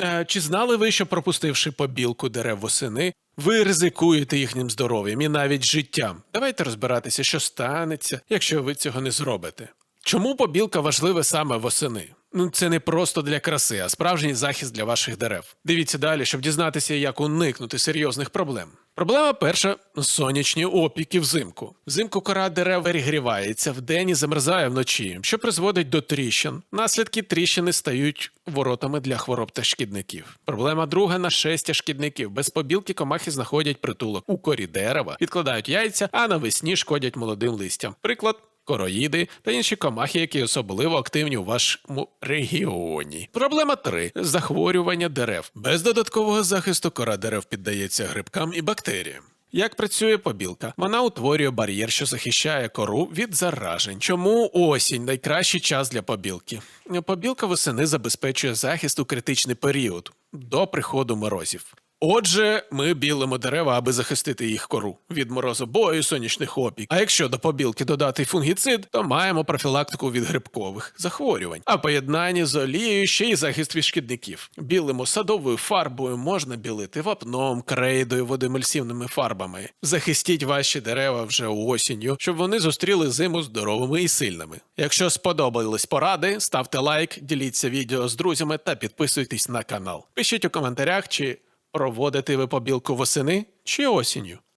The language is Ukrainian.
Е, Чи знали ви, що пропустивши побілку дерев восени, ви ризикуєте їхнім здоров'ям і навіть життям? Давайте розбиратися, що станеться, якщо ви цього не зробите. Чому побілка важлива саме восени? Ну, це не просто для краси, а справжній захист для ваших дерев. Дивіться далі, щоб дізнатися, як уникнути серйозних проблем. Проблема перша сонячні опіки взимку. Взимку кора дерев перегрівається вдень і замерзає вночі, що призводить до тріщин. Наслідки тріщини стають воротами для хвороб та шкідників. Проблема друга нашестя шкідників. Без побілки комахи знаходять притулок у корі дерева, відкладають яйця, а навесні шкодять молодим листям. Приклад. Короїди та інші комахи, які особливо активні у вашому регіоні. Проблема 3. захворювання дерев. Без додаткового захисту кора дерев піддається грибкам і бактеріям. Як працює побілка? Вона утворює бар'єр, що захищає кору від заражень. Чому осінь найкращий час для побілки? Побілка восени забезпечує захист у критичний період до приходу морозів. Отже, ми білимо дерева, аби захистити їх кору від морозобою, сонячних опік. А якщо до побілки додати фунгіцид, то маємо профілактику від грибкових захворювань. А в поєднанні з олією ще й захист від шкідників. Білимо садовою фарбою, можна білити вапном, крейдою, водоемульсивними фарбами. Захистіть ваші дерева вже осінню, щоб вони зустріли зиму здоровими і сильними. Якщо сподобались поради, ставте лайк, діліться відео з друзями та підписуйтесь на канал. Пишіть у коментарях, чи проводите ви побілку восени чи осінню.